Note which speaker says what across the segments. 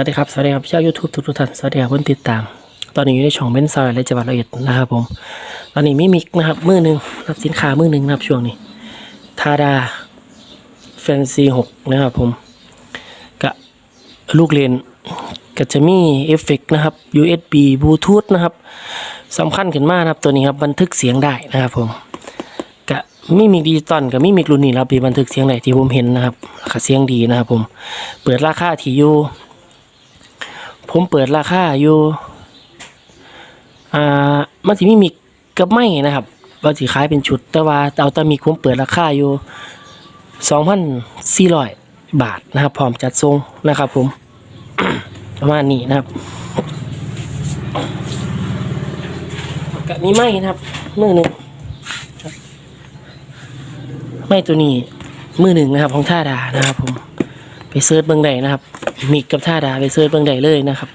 Speaker 1: สวัสดีครับ สวัสดีครับชาวยูทูบทุกท่านสวัสดีครับคนติดตาม ตอนนี้อยู่ในช่องเบนซอยและจังหวัดร้อยเอ็ดนะครับผม ตอนนี้มีมิกนะครับมือหนึ่งรับสินค้ามือหนึ่งนะครับช่วงนี้ทาดาแฟนซีหกนะครับผมกับลูกเลนก็จะมีเอฟเฟกต์นะครับ USB บลูทูธนะครับสำคัญขึ้นมากนะครับตัวนี้ครับบันทึกเสียงได้นะครับผมกับมีมิกดิจิตอลกับมีมิกรุ่นนี้ครับที่บันทึกเสียงได้ที่ผมเห็นนะครับเสียงดีนะครับผมเปิดราคาที่อยู่ ผมเปิดราคาอยู่ อ่า มันสิมีมิกกับไม่นะครับว่าสิขายเป็นชุด แต่ว่าเอาแตามิกผมเปิดราคาอยู่สองพันสี่ร้อยบาทนะครับ พร้อมจัดทรงนะครับ ผม ประมาณนี้นะครับกับนี้ไม่นะครับมือหนึ่งไม่ตัวนี้มือหนึ่งนะครับ ของท่าดานะครับ ผม ไปเซิร์ชเบื้องใดนะครับ มิกกับท่าดาไปเซิร์ชเบื้องใดเลยนะครับ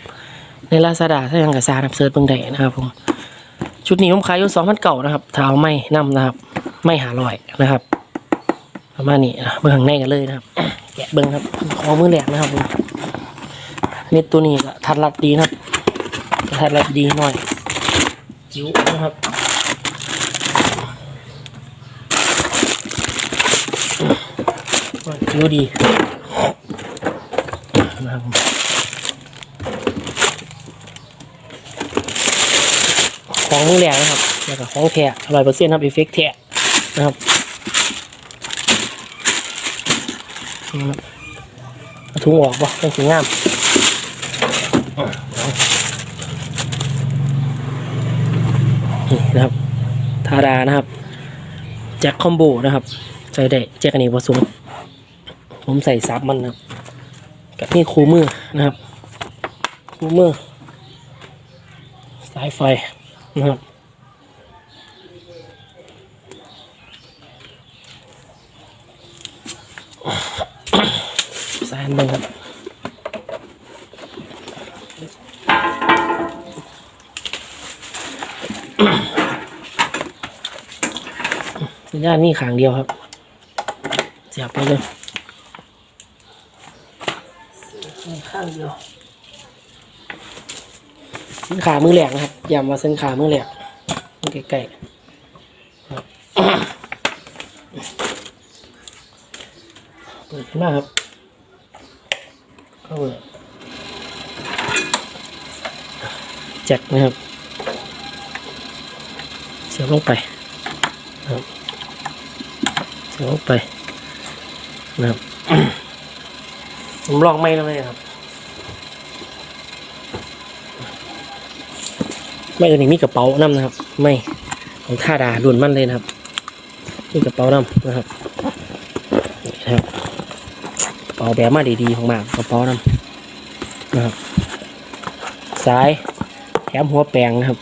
Speaker 1: ในลาซาดาถ้ายังกระซาครับเซิร์ชเบื้องใดนะครับผมชุดนี้ผมขายอยู่สองพันเก่านะครับเท้าไม่นำนะครับ ไม่หาลอยนะครับประมาณนี้เบื้องข้างในกันเลยนะครับแกะเบื้องครับของมือแหลกนะครับผมนนี่ตัวนี้ก็ทัดรัดดีนะครับทัดรัดดีหน่อยจิ๋วนะครับจิ๋วดี นะครับผมของมือแหลกนะครับ แล้วก็ของแท้ร้อยเปอร์เซ็นต์ครับเอฟเฟกต์แท้นะครับถุงออกป่ะต้องสวยงามนี่นะครับ ทาดานะครับ แจ็คคอมโบนะครับ ใส่ได้แจ็คอันนี้ผสมผมใส่ซับมันนะครับ กับนี่คูมือนะครับคูมือสายไฟนะครับสายอันหนึ่งครับสัญญาณนี่ขางเดียวครับ เสียบไปเลยนี่ข้างเดียวเส้นขามือแหลกนะครับย้ำว่าเส้นขามือแหลกใกล้ๆเปิดขึ้นมาครับเข้าเปิดแจ็คนะครับเสียบลงไปนะครับเสียบลงไปนะครับผมลองไม่แล้วไหมครับ ไม่ตัวนี้มีกระเป๋าน้ำนะครับ ไม่ของท่าดารุ่นมั่นเลยนะครับมีกระเป๋าน้ำนะครับนะครับกระเป๋าแบบมาดีๆของมากกระเป๋าน้ำนะครับสายแถมหัวแปรงนะครับ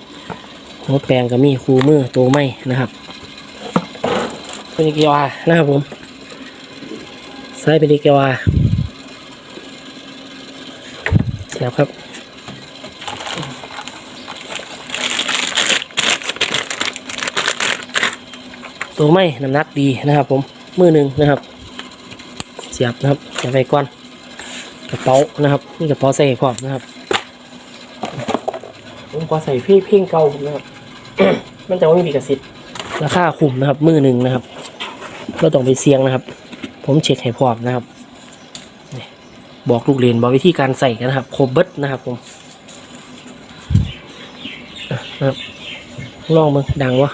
Speaker 1: หัวแปรงก็มีคูมือตัวไม่นะครับเป็นเกียวานะครับผมสายเป็นเกียวาเสียบครับ ตัวไม่น้ำหนักดีนะครับ ผมมือหนึ่งนะครับ เสียบนะครับเสียบไปก่อนกระเป๋านะครับนี่กระเป๋าใส่พร้อมนะครับ ผมขอใส่พี่เพ่งเก่าผมนะครับมันจะไม่มีกระสิทธิ์ราคาคุ้มนะครับ มือหนึ่งนะครับเราต้องไปเสี่ยงนะครับ ผมเช็คให้พร้อมนะครับบอกลูกเรียนบอกวิธีการใส่กันนะครับครบเบิดนะครับผมนะครับลองมึงดังวะ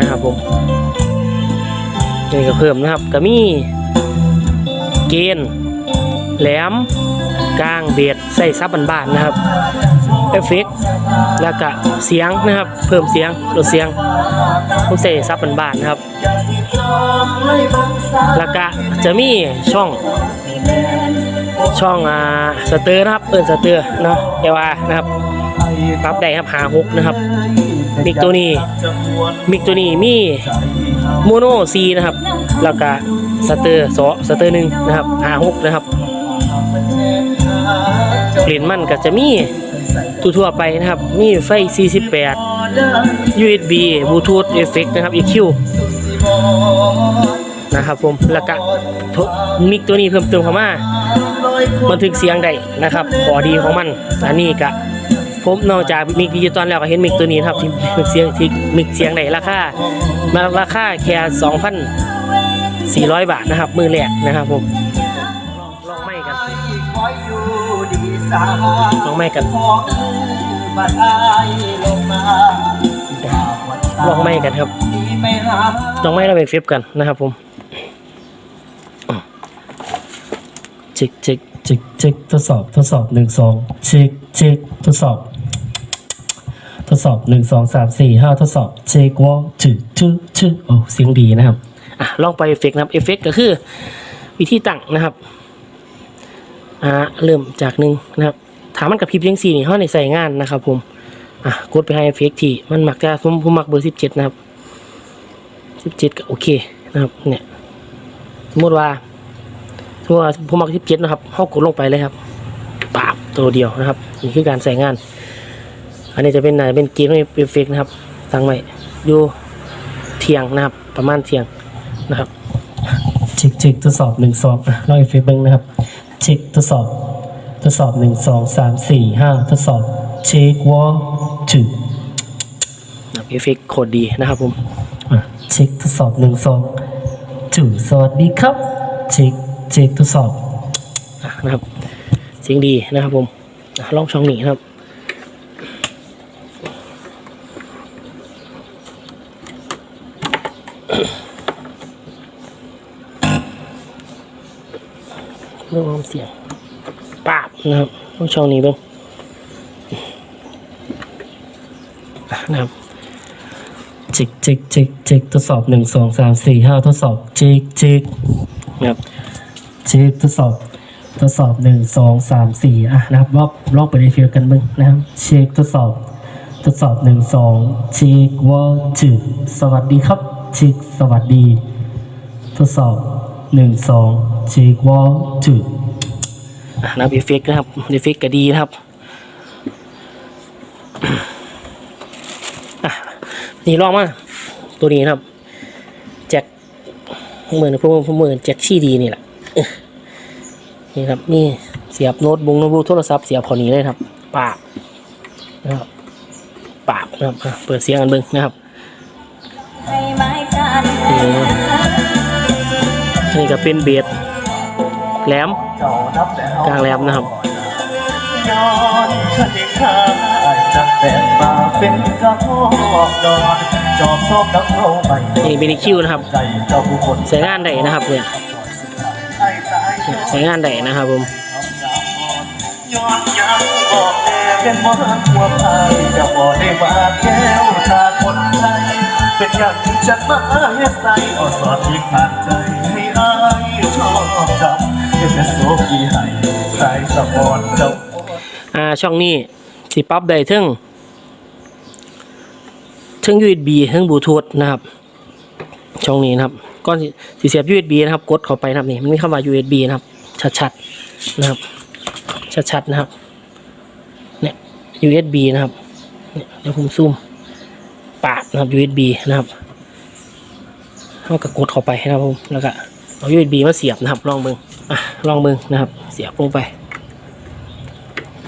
Speaker 1: นะครับผมนี่ก็เพิ่มนะครับก็มีเกณฑ์แหลมกลางเบียดใส่ซับบานๆนะครับเอฟเฟกแล้วก็เสียงนะครับ เพิ่มเสียงลดเสียงผมใส่ซับบานๆนะครับ แล้วก็จะมีช่อง ช่องอ่าสเตอร์นะครับเปิดสเตอร์เนาะเอวานะครับปรับได้ครับหาหกนะครับ มิกตัวนี้ มิกตัวนี้มีโมโนซีนะครับ แล้วก็สเตอร์สอสเตอร์หนึ่งนะครับหาหกนะครับเปลี่ยนมันก็จะมีทั่วๆไปนะครับ มีไฟ 48 USB Bluetooth Effect นะครับ EQ นะครับผมแล้วก็มิกตัวนี้เพิ่มเติมเข้ามาบันทึกเสียงได้นะครับขอดีของมัน อันนี้ก็ ผมนอกจากมิกดิจิตอลแล้วก็เห็นมิกตัวนี้นะครับที่มิกเสียงที่มิกเสียงได้ราคามาราคาแค่2,400บาทนะครับ มือแรกนะครับผมลองลองไม่กันลองไม่กัน
Speaker 2: ล
Speaker 1: องไม่กันครับ
Speaker 2: ที่ไม่หา
Speaker 1: ลองไม่เราเป็นเฟบกันนะครับผมเช็คเช็ค
Speaker 3: เช็คเช็คทดสอบทดสอบหนึ่งสองเช็คเช็คทดสอบ ทดสอบหนึ่งสองสามสี่ห้าทดสอบเช็ควอลชื่อชื่อชื่อโอ้เสียงดีนะครับ
Speaker 1: อะ ลองไปเอฟเฟกต์นะครับเอฟเฟกต์ก็คือวิธีตั้งนะครับ อ่า เริ่มจากหนึ่งนะครับ ถามมันกับพริบเลียงสี่นี่เขาในใส่งานนะครับผม อะ กดไปให้เอฟเฟกต์ที่ มันหมักจะผมผมมักเบอร์สิบเจ็ดนะครับสิบเจ็ดก็โอเคนะครับ เนี่ย สมมติว่าสมมติว่าผมมักสิบเจ็ดนะครับเขากดลงไปเลยครับปาบตัวเดียวนะครับ นี่คือการใส่งาน อันนี้จะเป็นไหนเป็นเกมเอฟเฟกต์นะครับตั้งไว้อยู่เที่ยงนะครับ ประมาณเที่ยงนะครับ
Speaker 3: เช็คเช็คทดสอบหนึ่งสองอะลองอีกเฟซเบิ้งนะครับเช็คทดสอบทดสอบหนึ่งสองสามสี่ห้าทดสอบเช็ควอลชื่อ
Speaker 1: เอฟเฟกต์โคตรดีนะครับผม
Speaker 3: อะเช็คทดสอบหนึ่งสองจู่สวัสดีครับเช็คเช็คทดสอบ
Speaker 1: อะนะครับเสียงดีนะครับผมอะลองช่องนี้นะครับ เรื่องเสียงปาบนะครับช่องนี้เบ้างนะครับ
Speaker 3: เช็คเช็คเช็คช็คทดสอบหนึ่งสองสามสี่ห้าทดสอบเช็คเช็ค
Speaker 1: นะครับ
Speaker 3: เช็คทดสอบทดสอบหนึ่งสองสามสี่อะนะครับรอบรอบไปในเฟียกันมึงนะครับเช็คทดสอบทดสอบหนึ่งสองเช็คว่าจืดสวัสดีครับเช็คสวัสดี ทดสอบหนึ่งสองเช็คว่าจืด
Speaker 1: นะครับเอฟเฟกต์นะครับเอฟเฟกต์ก็ดีนะครับอะนี่ลองมาตัวนี้นะครับแจ็คเหมือนพวกพวกเหมือนแจ็คชี่ดีนี่แหละเอ้อนี่ครับนี่เสียบโน้ตบุ๊กโน้ตบุ๊กโทรศัพท์เสียบพอนี้เลยครับปากนะครับปากนะครับอะเปิดเสียงกันเบิ้งนะครับ
Speaker 4: ให้ไม้กัน
Speaker 1: นี่นี่ก็เป็นเบส แหลม
Speaker 2: เจ้านับแต่เฮาก
Speaker 1: ลางแหลมนะครับ
Speaker 2: ย้อนคดีข้าจับแต่มาเป็นกระหอกดอนจอบซอกน้ำเข้าไป
Speaker 1: นี่เป็นคิวนะครับ
Speaker 2: ใจเจ้าผู้คน
Speaker 1: ใช้งานได้นะครับเนี่ย
Speaker 2: ไอ้สาย
Speaker 1: ใช้งานได้นะครับผม
Speaker 2: ย้อนยังบอกแน่เป็นมรหัวไทยจะบอกได้ว่าแก้วชาคนไทยเป็นอย่างที่ฉันมาเฮ็ดใส่เอาสอดที่ขาดใจให้อายชอบจำ เป็นโซกีให้สายสปอร์ตจ้า
Speaker 1: อ่าช่องนี้สิปรับได้ทั้งทั้ง USB ทั้งบลูทูธนะครับช่องนี้นะครับก่อนสิสิเสียบ USB นะครับ กดเข้าไปนะครับนี่มันมีคำว่า USB นะครับ ชัดๆนะครับ ชัดๆนะครับเนี่ย USB นะครับเนี่ยเดี๋ยวผมซูมปากนะครับ USB นะครับเขาก็กดเข้าไปนะครับผมแล้วก็เอา USB มาเสียบนะครับลองเบิ่ง อะลองเบิ่งนะครับ เสียบลงไป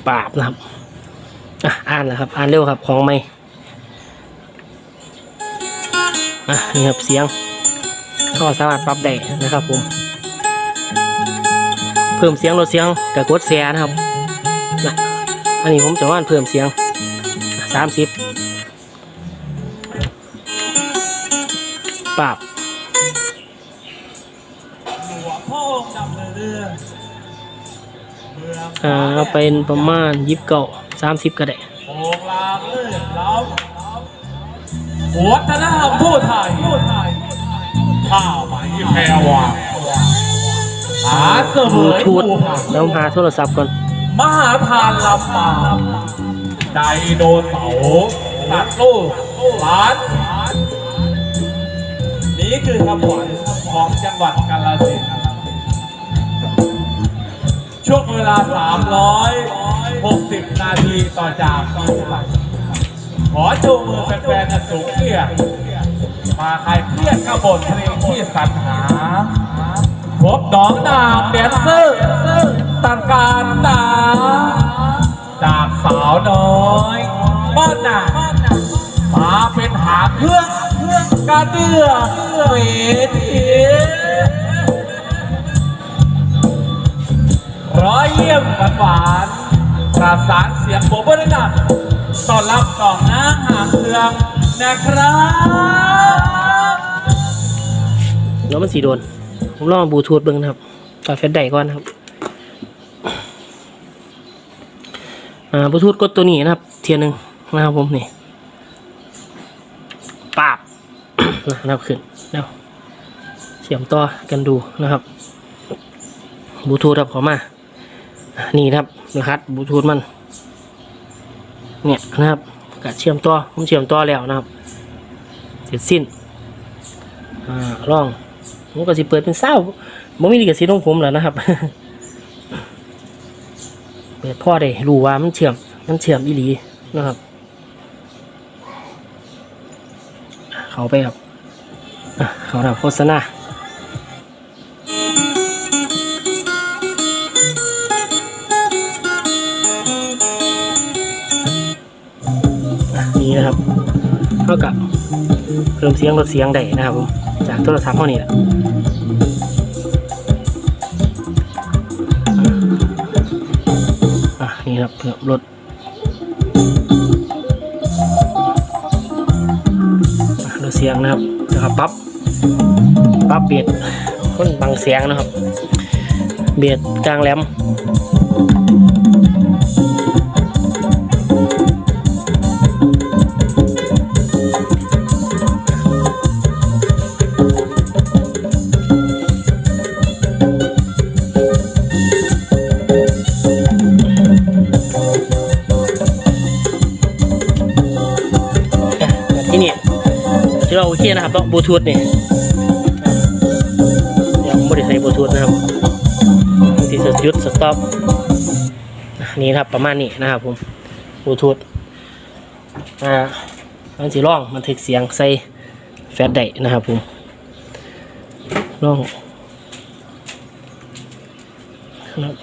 Speaker 1: ปราบนะครับอะอ่านนะครับ อ่านเร็วครับของไม่อะนี่ครับเสียงก็สามารถปรับได้นะครับผม เพิ่มเสียงลดเสียงกับกดแชร์นะครับนะอันนี้ผมจะว่านเพิ่มเสียงสามสิบปราบ อ่าเอาเป็นประมาณยิบเก้าสามสิบก็ได้
Speaker 5: โอ้ลาเอ้ยเราวัฒนธรรมผู้ไทยข้าวไหมแพรวาหาเส
Speaker 1: บ
Speaker 5: ม
Speaker 1: ลู
Speaker 5: อ
Speaker 1: ทูธ
Speaker 5: ผู้ไทย
Speaker 1: แล้วหาโทรศัพท์ก่อน
Speaker 5: มหาทานลำปางไดโนเสาร์สัตว์โลกล้าน นี่นี้คือคำขวัญของจังหวัดกาฬสินธุ์ ช่วงเวลา 360 นาทีต่อจากนี้ไปขอจูงมือแฟนๆอันสูงเกียรติมาใครเครียดกับบทเพลงที่สรรหา พบน้องนางแดนเซอร์ต่างการตา จากสาวน้อยบ้านนามาเป็นหาเครื่องกรเดื่องเวที ร้อยเยี่ยมกันหวานประสานเสียงโบบริดันต้อนรับสองน้าหางเครื่องนะครับ
Speaker 1: แล้วมันสีโดน ผมลองบลูทูธเบิ้งนะครับตัดเฟซได้ก่อนนะครับอ่าบลูทูธกดตัวนี้นะครับ เทียนหนึ่งนะครับผมนี่ปาบนะครับขึ้นแล้วเสียมต่อกันดูนะครับบลูทูธครับขอมา นี่นะครับรหัสบลูทูธมัน เนี่ยนะครับกะเชื่อมต่อผมเชื่อมต่อแล้วนะครับ เสร็จสิ้นอ่าลองผมก็สิเปิดเป็นเศร้าบ่มีลิขสิทธิ์ของผมแล้วนะครับ เปิดพ่อได้รู้ว่ามันเชื่อม มันเชื่อมอีหลีนะครับ เขาไปครับเขาทำโฆษณา นี่นะครับเท่ากับเพิ่มเสียงลดเสียงได้นะครับผมจากโทรศัพท์เท่านี้แหละอะนี่ครับเพิ่มลดลดเสียงนะครับนะครับปั๊บปั๊บเบียดคนบังเสียงนะครับ เบียดกลางแหลม เราโอเคนะครับต้องบลูทูธนี่ยวผมไม่ได้ใช้บลูทูธนะครับที่สยุดสต็อปนี่ครับประมาณนี้นะครับผมบลูทูธอ่ามันจะล่องมันถึกเสียงใส่แฟลชได้นะครับผมล่องนะครับ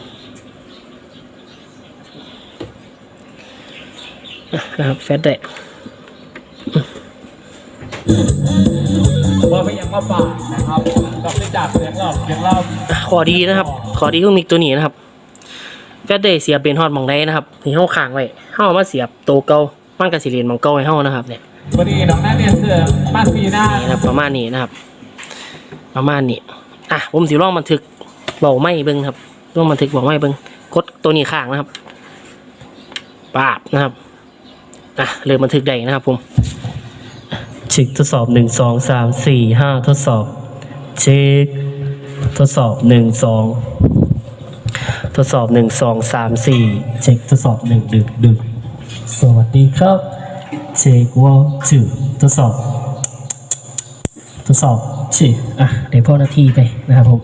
Speaker 1: นะครับแฟลชได้
Speaker 5: เมื่อไม่ยังมาฝากนะครับกับได้จากเสียงเราเสียงเรา
Speaker 1: ขอดีนะครับ ขอดีของมิกตัวนี้นะครับแฟดเดย์เสียบเป็นฮอดหมองได้นะครับนี่เฮาค้างไว้เฮาเอามาเสียบโตวเก่ามันก็สิเรียนหมองเก่าให้เฮานะครับ เนี่ย
Speaker 5: วันนี้น้องนักเรียนเสือบ้านปีหน้า
Speaker 1: นี่นะครับประมาณนี้นะครับ ประมาณนี้อะผมสิลองบันทึกเบาไม่เบิ่งครับลองบันทึกเบาไม่เบิ่งกดตัวนี้ค้างนะครับปาบนะครับอะเริ่มบันทึกได้นะครับผม
Speaker 3: เช็คทดสอบหนึ่งสองสามสี่ห้าทดสอบ เช็ค ทดสอบหนึ่งสองทดสอบหนึ่งสองสามสี่เช็คทดสอบหนึ่งดึกดึกสวัสดีครับ เช็ควอลจืทดสอบ ทดสอบเช็คอะ เดี๋ยวพ่อหน้าที่ไปนะครับผม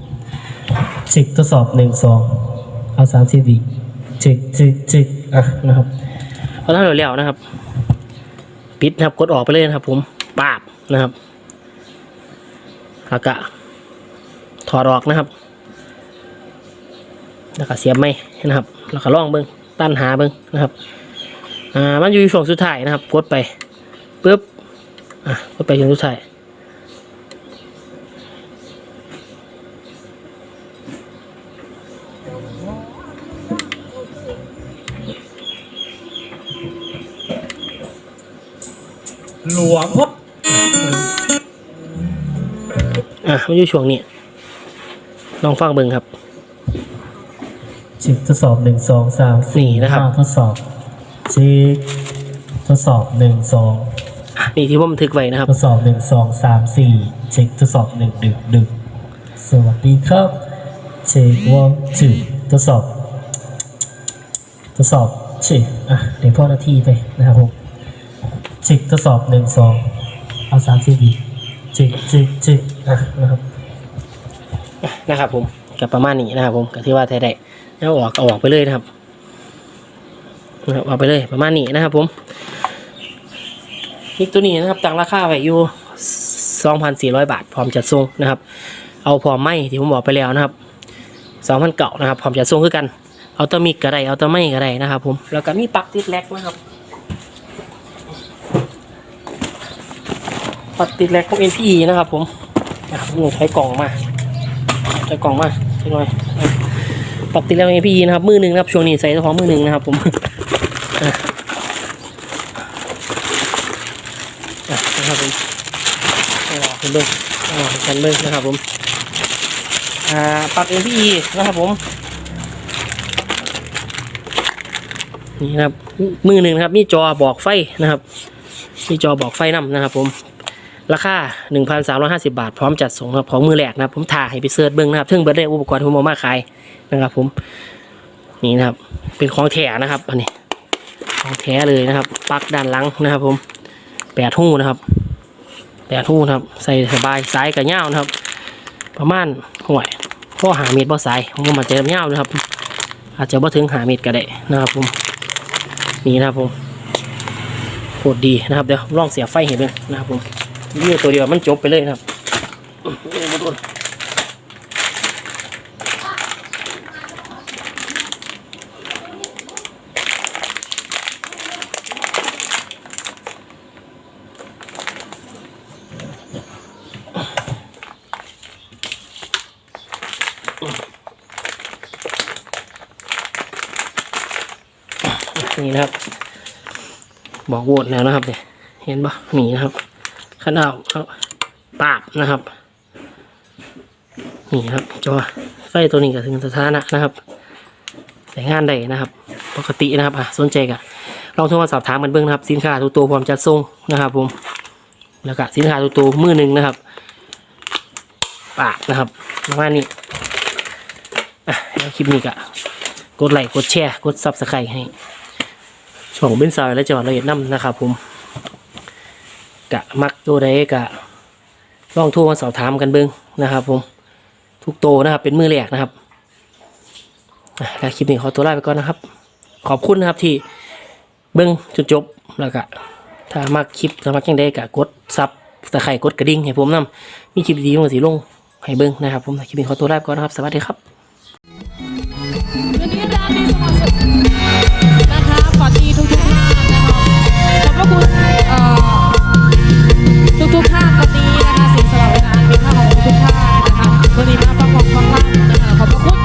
Speaker 3: เช็คทดสอบหนึ่งสองเอาสามสิบวิเช็คเช็คเช็คอะนะครับ
Speaker 1: พอทำเร็วๆนะครับ ปิดนะครับ กดออกไปเลยนะครับผม ปาบนะครับแล้วก็ถอดออกนะครับ แล้วก็เสียบไม่นะครับ แล้วก็ล่องเบิ้งตั้นหาเบิ้งนะครับ อ่า มันอยู่ช่วงสุดท้ายนะครับ กดไปปุ๊บ อะ กดไปช่วงสุดท้าย มันอยู่ช่วงนี้ลองฟังเบิ้งครับ
Speaker 3: เช็คทดสอบหนึ่งสองสามสี่
Speaker 1: นี่นะครับ
Speaker 3: ห้าทดสอบเช็คทดสอบหนึ่งสอง
Speaker 1: อะนี่ที่ผมบันทึกไว้นะครับ
Speaker 3: ทดสอบหนึ่งสองสามสี่เช็คทดสอบหนึ่งดึกดึกสวัสดีครับเช็คว่าจืดทดสอบ ทดสอบเช็คอะเดี๋ยวพ่อหน้าที่ไปนะครับผมเช็คทดสอบหนึ่งสองเอาสามสิบวิเจ็กเจ็กเจ็กอะ นะครับ
Speaker 1: นะครับผมกับประมาณนี้นะครับผมก็ถือว่าไทยได้แล้วออกก็ออกไปเลยนะครับนะครับออกไปเลยประมาณนี้นะครับผมมิกตัวนี้นะครับตั้งราคาไว้อยู่2,400 บาท พร้อมจัดส่งนะครับ เอาพร้อมไหมที่ผมบอกไปแล้วนะครับ2,000เก่านะครับพร้อมจัดส่งคือกัน เอาตัวมิกก็ได้เอาตัวไม่ก็ได้นะครับ ผมแล้วก็มีปลั๊กติดแล็กนะครับปลั๊กติดแล็กของ NPE นะครับผม อะผมใช้กล่องมาใส่กล่องมาใช่หน่อยปรับติดแล้วไงพี่นะครับ มือหนึ่งนะครับช่วงนี้ใส่เฉพาะมือหนึ่งนะครับ ผมอะอะนะครับผมเอาออกเป็นเบิ้งเออกเป็นเบิ้งนะครับผมอ่าปรับเอ็นพีนะครับผมนี่นะครับมือหนึ่งนะครับ มีจอบอกไฟนะครับ มีจอบอกไฟนำนะครับ ผม ราคา 1,350 บาท พร้อมจัดส่งครับของมือแหลกนะครับ ผมถ่ายให้ไปเสิร์ชเบิ้องนะครับทึ่งเบิร์ดได้อุปกรณ์ที่ผมเอามาขายนะครับ ผมนี่นะครับ เป็นของแถนะครับอันนี้ของแท้เลยนะครับปลั๊กด้านหลังนะครับ ผมแปดหู้นะครับแปดหู้นะครับ ใส่สบายสายกับเงาวนะครับ ประมาณห่วยพ่อหาเม็ดบ่สายผมมาเจอเงาวนะครับ อาจจะบ่ถึงหาเม็ดก็ได้นะครับ ผมนี่นะครับผมโคตรดีนะครับเดี๋ยวลองเสียบไฟให้เบิ่งนะครับผม วิวตัวเดียวมันจบไปเลยนะครับนี่นะครับ บอกโหวตแล้วนะครับเนี่ยเห็นปะนี่นะครับ ขนาดครับปาบนะครับ นี่ครับจอไฟตัวนี้ก็ถึงสถานะนะครับใช้งานได้นะครับ ปกตินะครับอะสนใจก็ลองโทรมาสอบถามกันเบื้องนะครับ สินค้าทุกตัวพร้อมจัดส่งนะครับ ผม แล้วก็สินค้าทุกตัวมือหนึ่งนะครับปาบนะครับประมาณนี้อะแล้วคลิปนี้ก็กดไลค์กดแชร์กดซับสไครต์ให้ช่องเบนซอยและจังหวัดระยองน้ำนะครับผม กะมักตัวใดกะลองโทรมาสอบถามกันเบิ้งนะครับ ผม ทุกโตนะครับ เป็นมือแรกนะครับแล้วคลิปนี้ขอตัวลาไปก่อนนะครับ ขอบคุณนะครับที่เบิ้งจนจบแล้วก็ถ้ามักคลิปถ้ามักยังได้กะกดซับตะไคร่กดกระดิ่งให้ผมนํมีคลิปดีๆมาสีลงให้เบิ้งนะครับ ผมคลิปนี้ขอตัวลาไปก่อนนะครับ สวัสดีครับ
Speaker 6: ทุกๆภาควันนี้นะคะสียงสละเวลาเมีนภาคของทุกๆภาคนะคะวันนี้มาฟังของฟังภาคนะคะขอบคุณ